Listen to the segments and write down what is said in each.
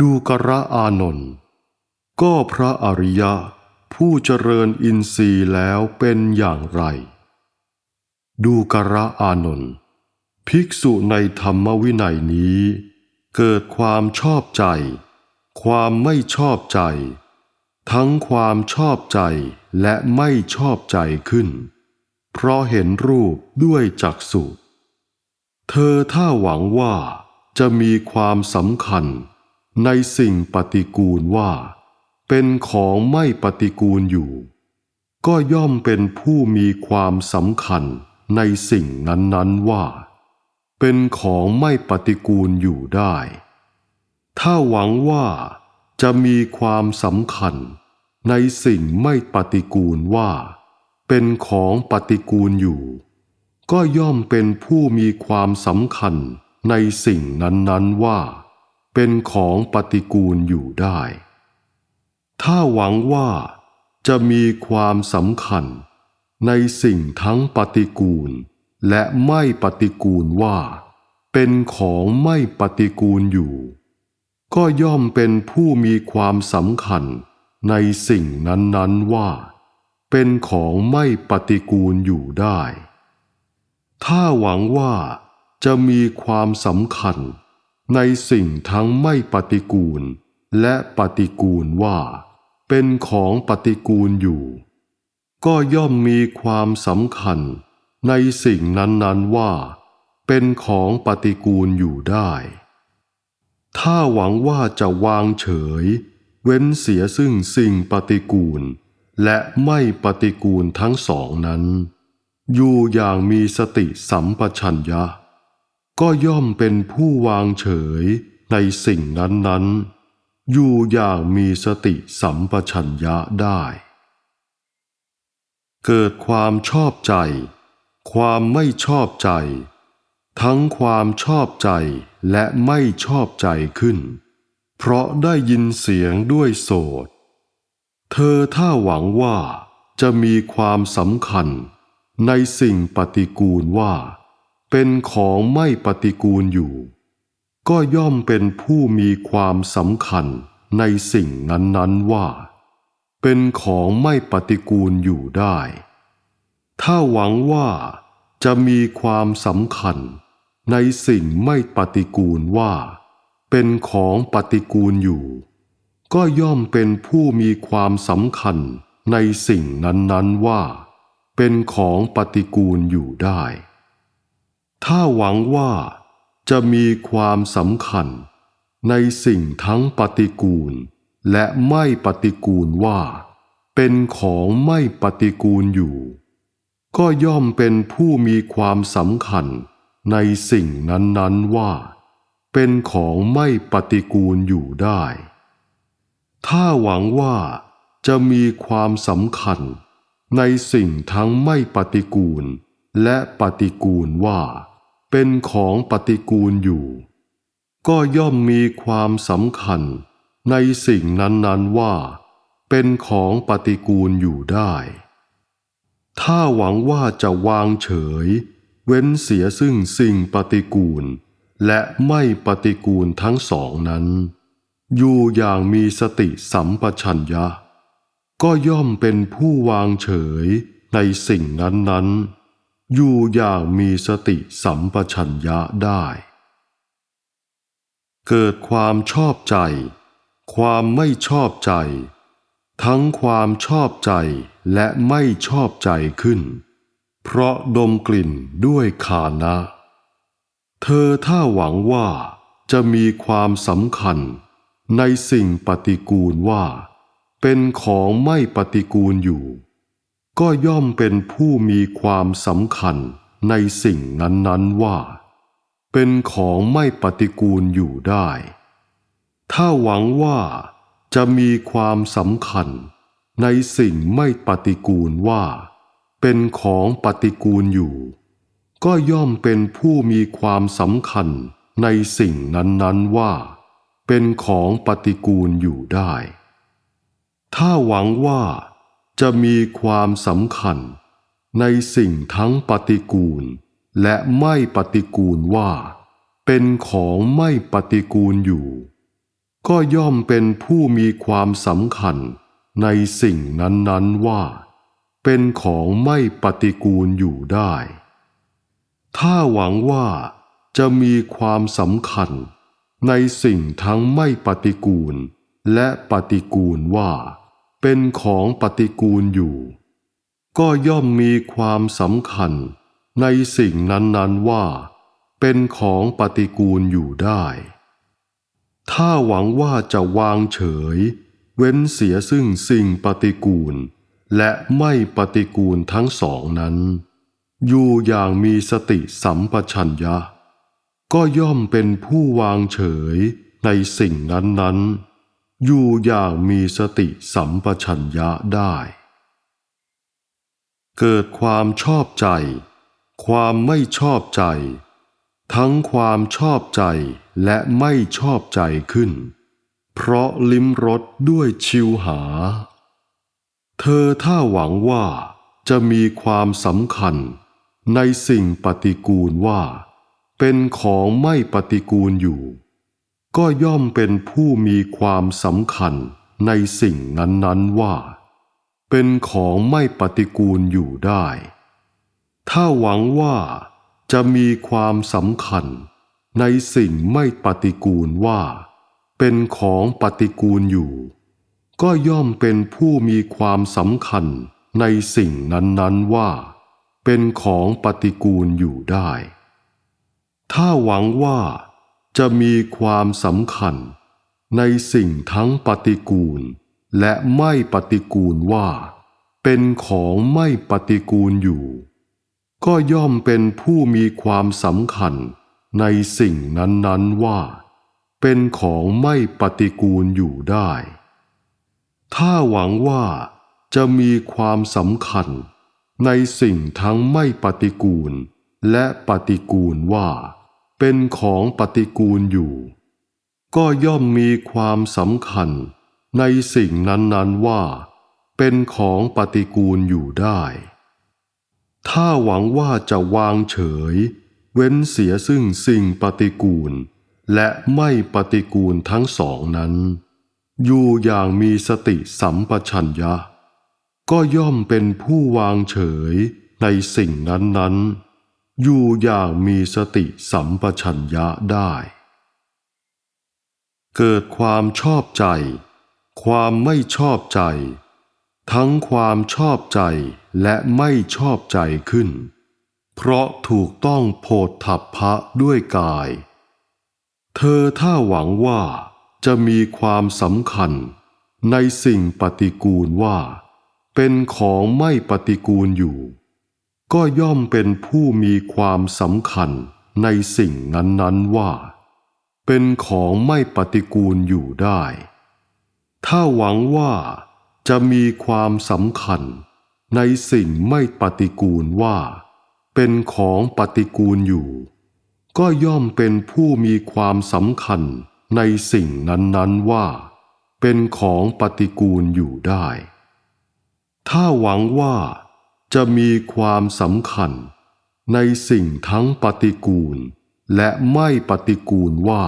ดูกระอานนท์ก็พระอริยะ ผู้เจริญอินทรีย์แล้วเป็นอย่างไร ดูกระอานนท์ภิกษุในธรรมวินัยนี้ เกิดความชอบใจ ความไม่ชอบใจ ทั้งความชอบใจและไม่ชอบใจขึ้น เพราะเห็นรูปด้วยจักษุเธอถ้าหวังว่าจะมีความสำคัญ ในสิ่งปฏิกูลว่า เป็นของไม่ปฏิกูลอยู่ ก็ย่อมเป็นผู้มีความสำคัญในสิ่งนั้นๆว่า เป็นของไม่ปฏิกูลอยู่ได้ ถ้าหวังว่าจะมีความสำคัญในสิ่งไม่ปฏิกูลว่า เป็นของปฏิกูลอยู่ ก็ย่อมเป็นผู้มีความสำคัญในสิ่งนั้นๆว่า เป็นของปฏิกูลอยู่ได้ ถ้าหวังว่าจะมีความสำคัญในสิ่งทั้งปฏิกูล และไม่ปฏิกูลว่า เป็นของไม่ปฏิกูลอยู่ ก็ย่อมเป็นผู้มีความสำคัญในสิ่งนั้นๆว่า เป็นของไม่ปฏิกูลอยู่ได้ ถ้าหวังว่าจะมีความสำคัญ ในสิ่งทั้งไม่ปฏิกูล และปฏิกูลว่า เป็นของปฏิกูลอยู่ ก็ย่อมมีความสำคัญ ในสิ่งนั้นๆว่า เป็นของปฏิกูลอยู่ได้ ถ้าหวังว่าจะวางเฉย เว้นเสียซึ่งสิ่งปฏิกูล และไม่ปฏิกูลทั้งสองนั้น อยู่อย่างมีสติสัมปชัญญะ ก็ย่อมเป็นผู้วางเฉยในสิ่งนั้นๆ อยู่อย่างมีสติสัมปชัญญะได้ เกิดความชอบใจ ความไม่ชอบใจ ทั้งความชอบใจและไม่ชอบใจขึ้น เพราะได้ยินเสียงด้วยโสด เธอถ้าหวังว่าจะมีความสำคัญในสิ่งปฏิกูลว่า เป็นของไม่ปฏิกูลอยู่ ก็ย่อมเป็นผู้มีความสำคัญในสิ่งนั้นๆว่า เป็นของไม่ปฏิกูลอยู่ได้ ถ้าหวังว่าจะมีความสำคัญในสิ่งไม่ปฏิกูลว่า เป็นของปฏิกูลอยู่ ก็ย่อมเป็นผู้มีความสำคัญในสิ่งนั้นๆว่า เป็นของปฏิกูลอยู่ได้ ถ้าหวังว่าจะมีความสำคัญในสิ่งทั้งปฏิกูล และไม่ปฏิกูลว่า เป็นของไม่ปฏิกูลอยู่ ก็ย่อมเป็นผู้มีความสำคัญในสิ่งนั้นๆว่า เป็นของไม่ปฏิกูลอยู่ได้ ถ้าหวังว่าจะมีความสำคัญในสิ่งทั้งไม่ปฏิกูล และปฏิกูลว่า เป็นของปฏิกูลอยู่ ก็ย่อมมีความสำคัญในสิ่งนั้นๆว่า เป็นของปฏิกูลอยู่ได้ ถ้าหวังว่าจะวางเฉย เว้นเสียซึ่งสิ่งปฏิกูล และไม่ปฏิกูลทั้งสองนั้น อยู่อย่างมีสติสัมปชัญญะ ก็ย่อมเป็นผู้วางเฉยในสิ่งนั้นๆ อยู่อย่างมีสติสัมปชัญญะได้ เกิดความชอบใจ ความไม่ชอบใจ ทั้งความชอบใจและไม่ชอบใจขึ้น เพราะดมกลิ่นด้วยคานะ เธอถ้าหวังว่าจะมีความสำคัญในสิ่งปฏิกูลว่า เป็นของไม่ปฏิกูลอยู่ ก็ย่อมเป็นผู้มีความสำคัญในสิ่งนั้นๆว่า เป็นของไม่ปฏิกูลอยู่ได้ ถ้าหวังว่าจะมีความสำคัญในสิ่งไม่ปฏิกูลว่า เป็นของปฏิกูลอยู่ ก็ย่อมเป็นผู้มีความสำคัญในสิ่งนั้นๆว่า เป็นของปฏิกูลอยู่ได้ ถ้าหวังว่า จะมีความสำคัญในสิ่งทั้งปฏิกูล และไม่ปฏิกูลว่า เป็นของไม่ปฏิกูลอยู่ ก็ย่อมเป็นผู้มีความสำคัญในสิ่งนั้นๆว่า เป็นของไม่ปฏิกูลอยู่ได้ ถ้าหวังว่าจะมีความสำคัญในสิ่งทั้งไม่ปฏิกูล และปฏิกูลว่า เป็นของปฏิกูลอยู่ ก็ย่อมมีความสำคัญในสิ่งนั้นๆว่า เป็นของปฏิกูลอยู่ได้ ถ้าหวังว่าจะวางเฉย เว้นเสียซึ่งสิ่งปฏิกูล และไม่ปฏิกูลทั้งสองนั้น อยู่อย่างมีสติสัมปชัญญะ ก็ย่อมเป็นผู้วางเฉยในสิ่งนั้นๆ อยู่อย่างมีสติสัมปชัญญะได้ เกิดความชอบใจ ความไม่ชอบใจ ทั้งความชอบใจและไม่ชอบใจขึ้น เพราะลิ้มรสด้วยชิวหา เธอถ้าหวังว่าจะมีความสำคัญในสิ่งปฏิกูลว่า เป็นของไม่ปฏิกูลอยู่ ก็ย่อมเป็นผู้มีความสำคัญในสิ่งนั้นๆว่า เป็นของไม่ปฏิกูลอยู่ได้ ถ้าหวังว่าจะมีความสำคัญในสิ่งไม่ปฏิกูลว่า เป็นของปฏิกูลอยู่ ก็ย่อมเป็นผู้มีความสำคัญในสิ่งนั้นๆว่า เป็นของปฏิกูลอยู่ได้ ถ้าหวังว่า จะมีความสำคัญในสิ่งทั้งปฏิกูล และไม่ปฏิกูลว่า เป็นของไม่ปฏิกูลอยู่ ก็ย่อมเป็นผู้มีความสำคัญในสิ่งนั้นๆว่า เป็นของไม่ปฏิกูลอยู่ได้ ถ้าหวังว่าจะมีความสำคัญในสิ่งทั้งไม่ปฏิกูล และปฏิกูลว่า เป็นของปฏิกูลอยู่ ก็ย่อมมีความสำคัญในสิ่งนั้นๆว่า เป็นของปฏิกูลอยู่ได้ ถ้าหวังว่าจะวางเฉย เว้นเสียซึ่งสิ่งปฏิกูล และไม่ปฏิกูลทั้งสองนั้น อยู่อย่างมีสติสัมปชัญญะ ก็ย่อมเป็นผู้วางเฉยในสิ่งนั้นๆ อยู่อย่างมีสติสัมปชัญญะได้ เกิดความชอบใจ ความไม่ชอบใจ ทั้งความชอบใจและไม่ชอบใจขึ้น เพราะถูกต้องโพธัพพะด้วยกาย เธอถ้าหวังว่าจะมีความสำคัญในสิ่งปฏิกูลว่า เป็นของไม่ปฏิกูลอยู่ ก็ย่อมเป็นผู้มีความสำคัญในสิ่งนั้นๆว่า เป็นของไม่ปฏิกูลอยู่ได้ ถ้าหวังว่าจะมีความสำคัญในสิ่งไม่ปฏิกูลว่า เป็นของปฏิกูลอยู่ ก็ย่อมเป็นผู้มีความสำคัญในสิ่งนั้นๆว่า เป็นของปฏิกูลอยู่ได้ ถ้าหวังว่า จะมีความสำคัญ ในสิ่งทั้งปฏิกูล และไม่ปฏิกูลว่า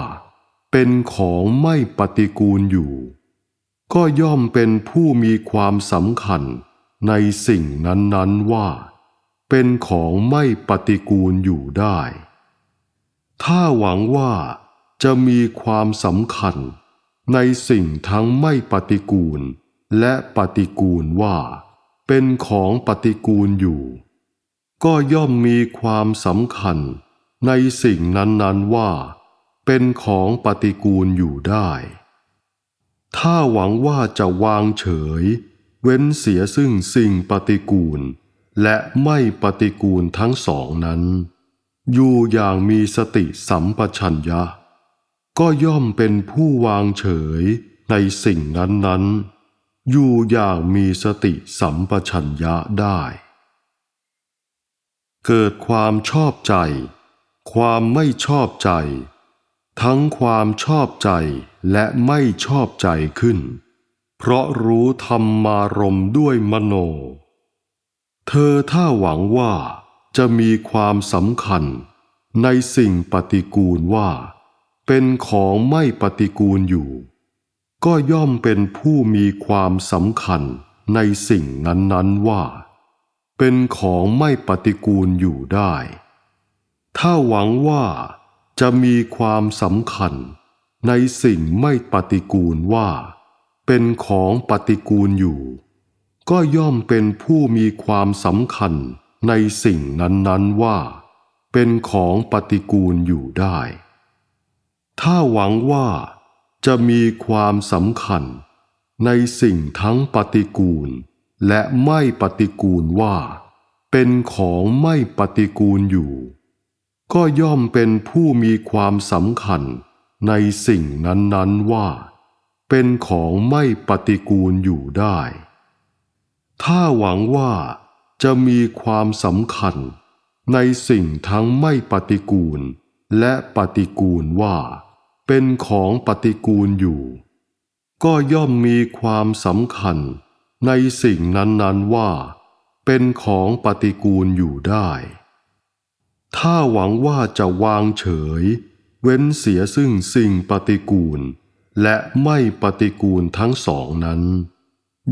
เป็นของไม่ปฏิกูลอยู่ ก็ย่อมเป็นผู้มีความสำคัญ ในสิ่งนั้นๆว่า เป็นของไม่ปฏิกูลอยู่ได้ ถ้าหวังว่าจะมีความสำคัญ ในสิ่งทั้งไม่ปฏิกูล และปฏิกูลว่า เป็นของปฏิกูลอยู่ ก็ย่อมมีความสำคัญในสิ่งนั้นๆว่า เป็นของปฏิกูลอยู่ได้ ถ้าหวังว่าจะวางเฉย เว้นเสียซึ่งสิ่งปฏิกูล และไม่ปฏิกูลทั้งสองนั้น อยู่อย่างมีสติสัมปชัญญะ ก็ย่อมเป็นผู้วางเฉยในสิ่งนั้นๆ อยู่อย่างมีสติสัมปชัญญะได้ เกิดความชอบใจ ความไม่ชอบใจ ทั้งความชอบใจและไม่ชอบใจขึ้น เพราะรู้ธรรมารมด้วยมโน เธอถ้าหวังว่าจะมีความสำคัญในสิ่งปฏิกูลว่า เป็นของไม่ปฏิกูลอยู่ ก็ย่อมเป็นผู้มีความสำคัญในสิ่งนั้นๆว่า เป็นของไม่ปฏิกูลอยู่ได้ ถ้าหวังว่าจะมีความสำคัญในสิ่งไม่ปฏิกูลว่า เป็นของปฏิกูลอยู่ ก็ย่อมเป็นผู้มีความสำคัญในสิ่งนั้นๆว่า เป็นของปฏิกูลอยู่ได้ ถ้าหวังว่า จะมีความสำคัญ ในสิ่งทั้งปฏิกูล และไม่ปฏิกูลว่า เป็นของไม่ปฏิกูลอยู่ ก็ย่อมเป็นผู้มีความสำคัญ ในสิ่งนั้นๆว่า เป็นของไม่ปฏิกูลอยู่ได้ ถ้าหวังว่าจะมีความสำคัญ ในสิ่งทั้งไม่ปฏิกูล และปฏิกูลว่า เป็นของปฏิกูลอยู่ ก็ย่อมมีความสำคัญในสิ่งนั้นๆว่า เป็นของปฏิกูลอยู่ได้ ถ้าหวังว่าจะวางเฉย เว้นเสียซึ่งสิ่งปฏิกูล และไม่ปฏิกูลทั้งสองนั้น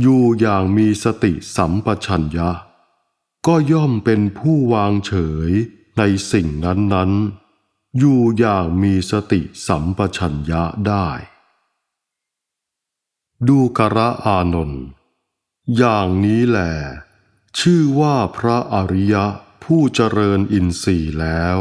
อยู่อย่างมีสติสัมปชัญญะ ก็ย่อมเป็นผู้วางเฉยในสิ่งนั้นๆ อยู่อย่างมีสติสัมปชัญญะได้ ดูกระอานนท์อย่างนี้แหลชื่อว่าพระอริยะผู้เจริญอินทรีย์แล้ว